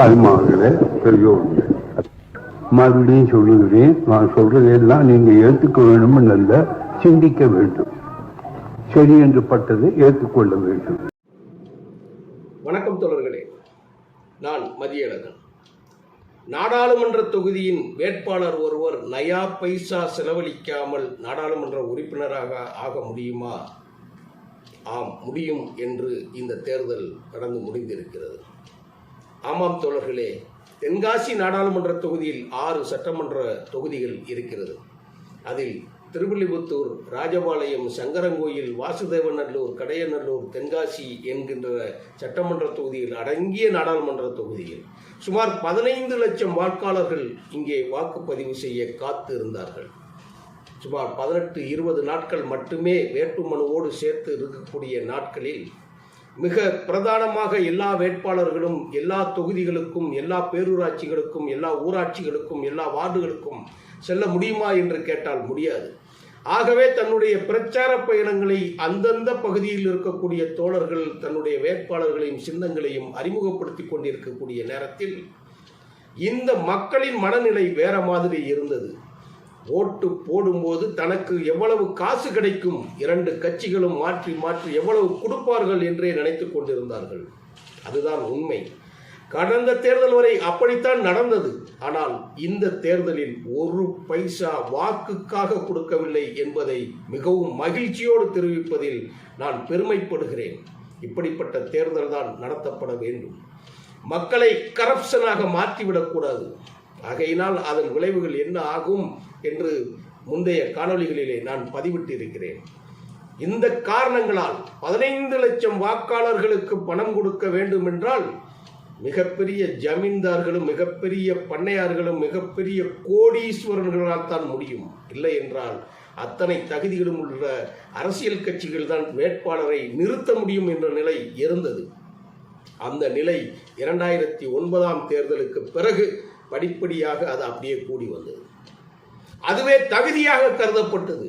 தாய்மார்களே பெரியோர்களே. மறுபடியும் சொல்லுகிறேன் நான் சொல்றதெல்லாம் நீங்க ஏற்றுக்க வேண்டும் அல்ல சிந்திக்க வேண்டும். சரி என்று பட்டது ஏற்றுக்கொள்ள வேண்டும். வணக்கம் தொடர்களே நான் மதியழகன். நாடாளுமன்ற தொகுதியின் வேட்பாளர் ஒருவர் நயா பைசா செலவழிக்காமல் நாடாளுமன்ற உறுப்பினராக ஆக முடியுமா? ஆம் முடியும் என்று இந்த தேர்தல் நடந்து முடிந்திருக்கிறது. ஆமாம் தோழர்களே. தென்காசி நாடாளுமன்ற தொகுதியில் ஆறு சட்டமன்ற தொகுதிகள் இருக்கிறது. அதில் திருவில்லிபுத்தூர் ராஜபாளையம் சங்கரங்கோயில் வாசுதேவநல்லூர் கடையநல்லூர் தென்காசி என்கின்ற சட்டமன்ற தொகுதியில் அடங்கிய நாடாளுமன்ற தொகுதியில் சுமார் பதினைந்து லட்சம் வாக்காளர்கள் இங்கே வாக்குப்பதிவு செய்ய காத்து இருந்தார்கள். சுமார் பதினெட்டு இருபது நாட்கள் மட்டுமே வேட்புமனுவோடு சேர்த்து இருக்கக்கூடிய நாட்களில் மிக பிரதானமாக எல்லா வேட்பாளர்களும் எல்லா தொகுதிகளுக்கும் எல்லா பேரூராட்சிகளுக்கும் எல்லா ஊராட்சிகளுக்கும் எல்லா வார்டுகளுக்கும் செல்ல முடியுமா என்று கேட்டால் முடியாது. ஆகவே தன்னுடைய பிரச்சார பயணங்களை அந்தந்த பகுதியில் இருக்கக்கூடிய தோழர்கள் தன்னுடைய வேட்பாளர்களையும் சின்னங்களையும் அறிமுகப்படுத்தி கொண்டிருக்கக்கூடிய நேரத்தில் இந்த மக்களின் மனநிலை வேற மாதிரி இருந்தது. ஓட்டு போடும்போது தனக்கு எவ்வளவு காசு கிடைக்கும்? இரண்டு கட்சிகளும் மாற்றி மாற்றி எவ்வளவு கொடுப்பார்கள் என்றே நினைத்து கொண்டிருந்தார்கள். அதுதான் உண்மை. கடந்த தேர்தல் வரை அப்படித்தான் நடந்தது. ஆனால் இந்த தேர்தலில் ஒரு பைசா வாக்குக்காக கொடுக்கவில்லை என்பதை மிகவும் மகிழ்ச்சியோடு தெரிவிப்பதில் நான் பெருமைப்படுகிறேன். இப்படிப்பட்ட தேர்தல் தான் நடத்தப்பட வேண்டும். மக்களை கரப்ஷனாக மாற்றிவிடக்கூடாது. ஆகையினால் அதன் விளைவுகள் என்ன ஆகும் என்று முந்தைய காணொளிகளிலே நான் பதிவிட்டு இருக்கிறேன் இந்த காரணங்களால் பதினைந்து லட்சம் வாக்காளர்களுக்கு பணம் கொடுக்க வேண்டும் என்றால் மிகப்பெரிய ஜமீன்தார்களும் மிகப்பெரிய பண்ணையார்களும் மிகப்பெரிய கோடீஸ்வரர்களால் தான் முடியும். இல்லை என்றால் அத்தனை தகுதிகளும் உள்ள அரசியல் கட்சிகள் தான் வேட்பாளரை நிறுத்த முடியும் என்ற நிலை இருந்தது. அந்த நிலை இரண்டாயிரத்தி ஒன்பதாம் தேர்தலுக்கு பிறகு படிப்படியாக அது அப்படியே கூடி வந்தது. அதுவே தகுதியாக கருதப்பட்டது.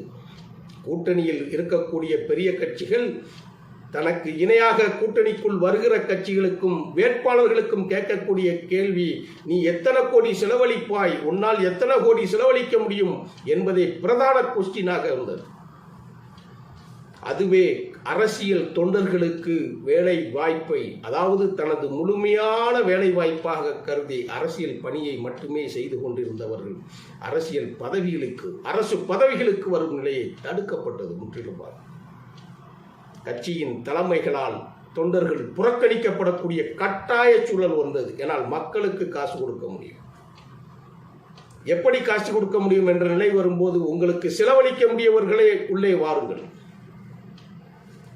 கூட்டணியில் இருக்கக்கூடிய பெரிய கட்சிகள் தனக்கு இணையாக கூட்டணிக்குள் வருகிற கட்சிகளுக்கும் வேட்பாளர்களுக்கும் கேட்கக்கூடிய கேள்வி நீ எத்தனை கோடி செலவழிப்பாய் உன்னால் எத்தனை கோடி செலவழிக்க முடியும் என்பதே பிரதான கொஸ்டினாக இருந்தது. அதுவே அரசியல் தொண்டர்களுக்கு வேலை வாய்ப்பை அதாவது தனது முழுமையான வேலை வாய்ப்பாக கருதி அரசியல் பணியை மட்டுமே செய்து கொண்டிருந்தவர்கள் அரசியல் பதவிகளுக்கு அரசு பதவிகளுக்கு வரும் நிலையை தடுக்கப்பட்டது முற்றிலுமாக. கட்சியின் தலைமைகளால் தொண்டர்கள் புறக்கணிக்கப்படக்கூடிய கட்டாய சூழல் வந்தது. ஏனால் மக்களுக்கு காசு கொடுக்க முடியும். எப்படி காசு கொடுக்க முடியும் என்ற நிலை வரும்போது உங்களுக்கு செலவழிக்க முடியவர்களே உள்ளே வாருங்கள்.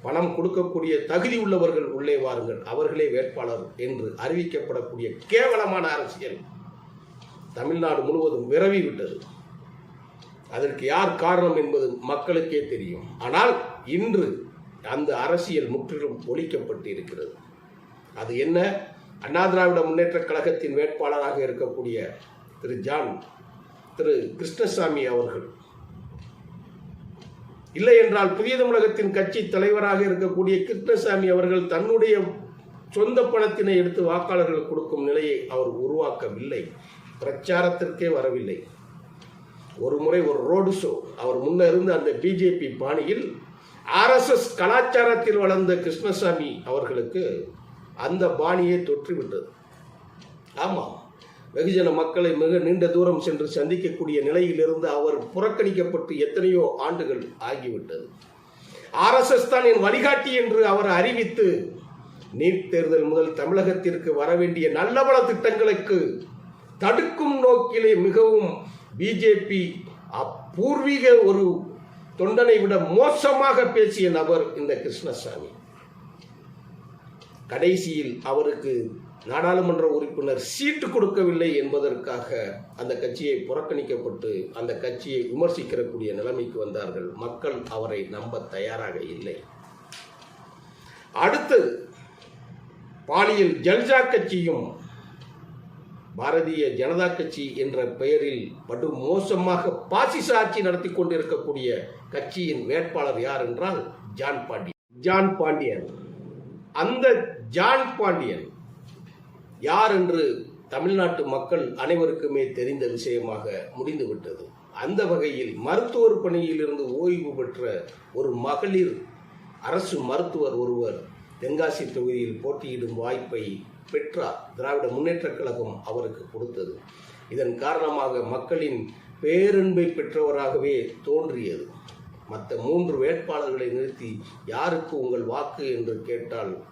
பணம் கொடுக்கக்கூடிய தகுதி உள்ளவர்கள் உள்ளே வாருங்கள். அவர்களே வேட்பாளர் என்று அறிவிக்கப்படக்கூடிய கேவலமான அரசியல் தமிழ்நாடு முழுவதும் விரவி விட்டது. அதற்கு யார் காரணம் என்பது மக்களுக்கே தெரியும். ஆனால் இன்று அந்த அரசியல் முற்றிலும் ஒழிக்கப்பட்டு இருக்கிறது அது என்ன? அண்ணா திராவிட முன்னேற்ற கழகத்தின் வேட்பாளராக இருக்கக்கூடிய திரு ஜான் திரு கிருஷ்ணசாமி அவர்கள் இல்லை என்றால் புதிய தமிழகத்தின் கட்சி தலைவராக இருக்கக்கூடிய கிருஷ்ணசாமி அவர்கள் தன்னுடைய சொந்த பணத்தினை எடுத்து வாக்காளர்கள் கொடுக்கும் நிலையை அவர் உருவாக்கவில்லை. பிரச்சாரத்திற்கே வரவில்லை. ஒரு முறை ஒரு ரோடு ஷோ அவர் முன்னிருந்து அந்த பிஜேபி பாணியில் ஆர்எஸ்எஸ் கலாச்சாரத்தில் வளர்ந்த கிருஷ்ணசாமி அவர்களுக்கு அந்த பாணியை தொற்றிவிட்டது. ஆமாம். வெகுஜன மக்களை மிக நீண்ட தூரம் சென்று சந்திக்கக்கூடிய நிலையிலிருந்து அவர் புறக்கணிக்கப்பட்டு எத்தனையோ ஆண்டுகள் ஆகிவிட்டது. ஆர்எஸ்எஸ் தான் என் வழிகாட்டி என்று அவர் அறிவித்து நீட் தேர்தல் முதல் தமிழகத்திற்கு வர வேண்டிய நல்ல பல திட்டங்களுக்கு தடுக்கும் நோக்கிலே மிகவும் பிஜேபி அப்பூர்வீக ஒரு தொண்டனை விட மோசமாக பேசிய நபர் இந்த கிருஷ்ணசாமி. கடைசியில் அவருக்கு நாடாளுமன்ற உறுப்பினர் சீட்டு கொடுக்கவில்லை என்பதற்காக அந்த கட்சியை புறக்கணிக்கப்பட்டு அந்த கட்சியை விமர்சிக்கிறக்கூடிய நிலைமைக்கு வந்தார்கள். மக்கள் அவரை நம்ப தயாராக இல்லை. அடுத்தது பாலியல் ஜல்ஜா கட்சியும் பாரதிய ஜனதா கட்சி என்ற பெயரில் படு மோசமாக பாசிச ஆட்சி நடத்தி கொண்டிருக்கக்கூடிய கட்சியின் வேட்பாளர் யார் என்றால் ஜான் பாண்டியன். ஜான் பாண்டியன். அந்த ஜான் பாண்டியன் யார் என்று தமிழ்நாட்டு மக்கள் அனைவருக்குமே தெரிந்த விஷயமாக முடிந்துவிட்டது. அந்த வகையில் மருத்துவர் பணியிலிருந்து ஓய்வு பெற்ற ஒரு மகளிர் அரசு மருத்துவர் ஒருவர் தென்காசி தொகுதியில் போட்டியிடும் வாய்ப்பை பெற்றார். திராவிட முன்னேற்றக் கழகம் அவருக்கு கொடுத்தது. இதன் காரணமாக மக்களின் பேரன்பை பெற்றவராகவே தோன்றியது. மற்ற மூன்று வேட்பாளர்களை நிறுத்தி யாருக்கு உங்கள் வாக்கு என்று கேட்டால்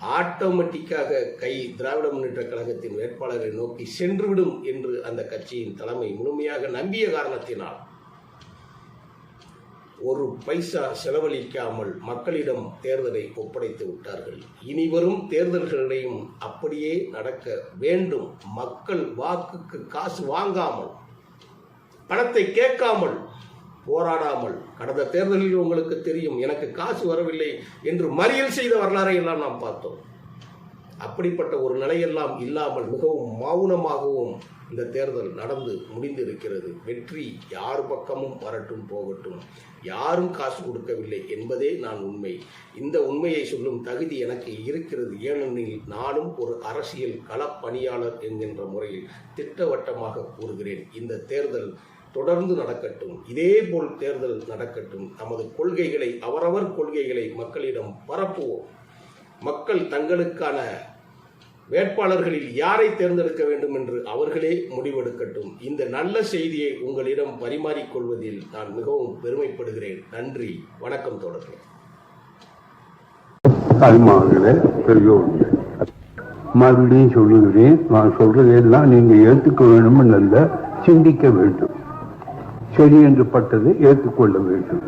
ஆட்டோமேட்டிக்காக கை திராவிட முன்னேற்ற கழகத்தின் வேட்பாளரை நோக்கி சென்றுவிடும் என்று அந்த கட்சியின் தலைமை முழுமையாக நம்பிய காரணத்தினால் ஒரு பைசா செலவழிக்காமல் மக்களிடம் தேர்தலை ஒப்படைத்து விட்டார்கள். இனி வரும் தேர்தல்களையும் அப்படியே நடக்க வேண்டும். மக்கள் வாக்குக்கு காசு வாங்காமல் பணத்தை கேட்காமல் போராடாமல் கடந்த தேர்தலில் உங்களுக்கு தெரியும் எனக்கு காசு வரவில்லை என்று மறியல் செய்த வரலாறை எல்லாம் நாம் பார்த்தோம். அப்படிப்பட்ட ஒரு நிலையெல்லாம் இல்லாமல் மிகவும் மௌனமாகவும் இந்த தேர்தல் நடந்து முடிந்திருக்கிறது. வெற்றி யார் பக்கமும் வரட்டும் போகட்டும். யாரும் காசு கொடுக்கவில்லை என்பதே நான் உண்மை. இந்த உண்மையை சொல்லும் தகுதி எனக்கு இருக்கிறது. ஏனெனில் நானும் ஒரு அரசியல் களப்பணியாளர் என்கின்ற முறையில் திட்டவட்டமாக கூறுகிறேன். இந்த தேர்தல் தொடர்ந்து நடக்கட்டும். இதேபோல் தேர்தல் நடக்கட்டும். நமது கொள்கைகளை அவரவர் கொள்கைகளை மக்களிடம் பரப்புவோம். மக்கள் தங்களுக்கான வேட்பாளர்களில் யாரை தேர்ந்தெடுக்க வேண்டும் என்று அவர்களே முடிவெடுக்கட்டும். இந்த நல்ல செய்தியை உங்களிடம் பரிமாறிக்கொள்வதில் நான் மிகவும் பெருமைப்படுகிறேன். நன்றி. வணக்கம் தொடர்கிறேன் தாய்மார்களே பெரியோர்களே மறுபடியும் சொல்லுகிறேன் நான் சொல்றதெல்லாம் நீங்க ஏற்றுக்க வேணும்னு அல்ல சிந்திக்க வேண்டும். சரி என்று பட்டதை ஏற்றுக்கொள்ள வேண்டும்.